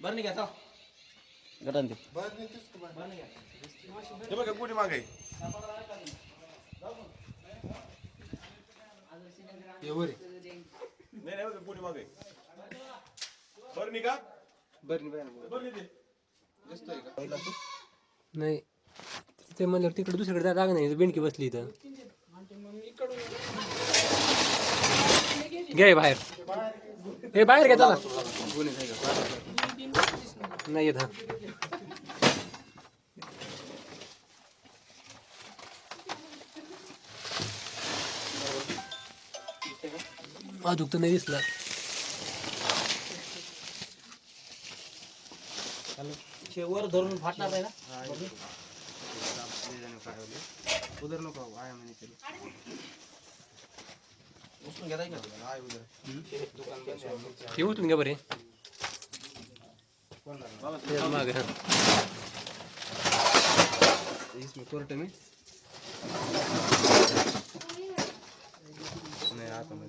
बरं नाही घ्या गटान ते हे बघा कुठे मागे? नाही नाही बघा कुठे मागे? बरं का बरं नाही. ते म्हणलं तिकडे दुसरीकडे जागा नाही बेंडकी बसली इथं. घे बाहेर. हे बाहेर घ्या चला. नाही येत हा. अजून तर नाही दिसला. वर धरून फाटणार आहे ना? उधर नको आया मैंने चलो। उसून घेता आय इसमें कोर्ट में। नहीं आता मैं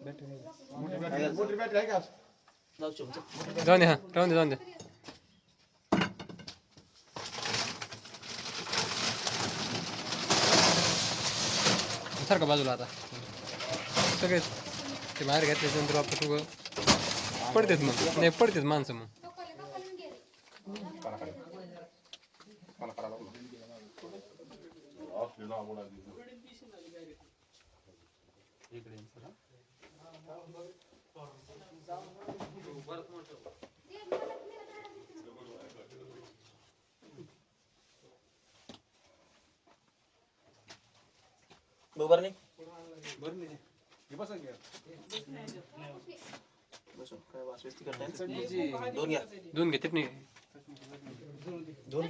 मोठी का बाजूला आता सगळे ते बाहेर घेतल्याच्यानंतर आपण उगं पडतेत मग इकडे सर बरं मोठं बरं बरं नाही? बसा घ्या बसून काय वासवेस्ती करताय? दोन घ्या दोन घे चटणी दोन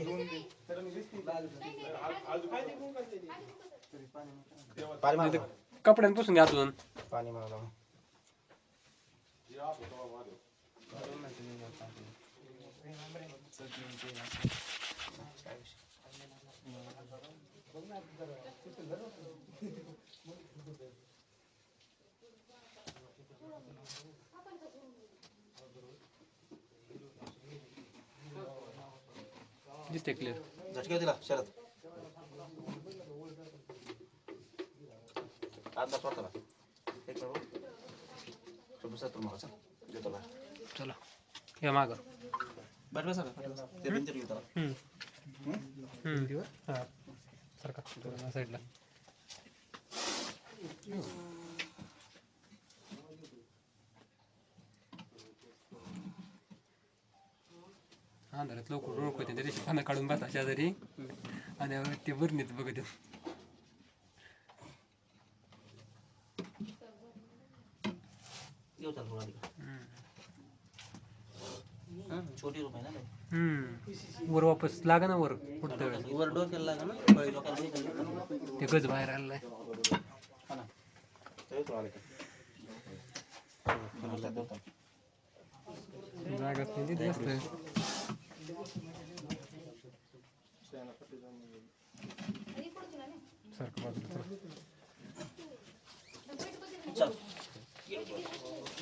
पाणी कपड्यान पुसून घ्या अजून. पाणी मागवा. दिसते क्लिअर झटके दिला शरद? अर्धा सोडता का एक तुम्हाला चल देतो का चला. या माग. बॅट बसा ते भिंतीवर घेऊ त्याला हा. थोडं साईडला. अंधारात लोक रोख होते त्याची पानं काढून बसा शेजारी. आणि ते बरणीत बघत. घेऊ त्याला थोडा तिकडे छोटी रूम आहे ना. हम्म वर वापस लागा ना वर पुढतं वर डोक्याला लागा ना बळी लोकांना नाही कळलं. ते गज बाहेर आलेलं हा ना ते थोडा आले का? हा, त्यात होता. जागा असते तिथे जास्त सारखं बाजूला चला. चल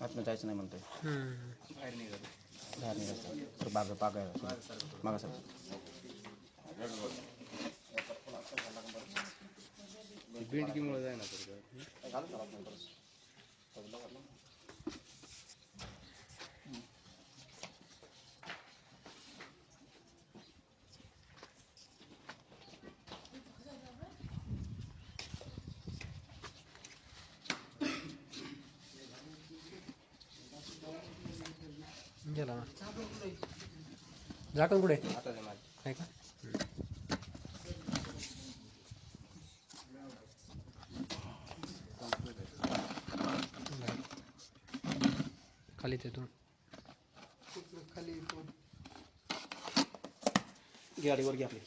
आतनं जायचं नाही म्हणतोय. बाहेर निघालो बाहेर निघायचं. तर बाग बागायला मागा सर बिंडकीमुळे जाय ना गेला आहे का खाली तिथून खाली गाडीवर घ्या आपली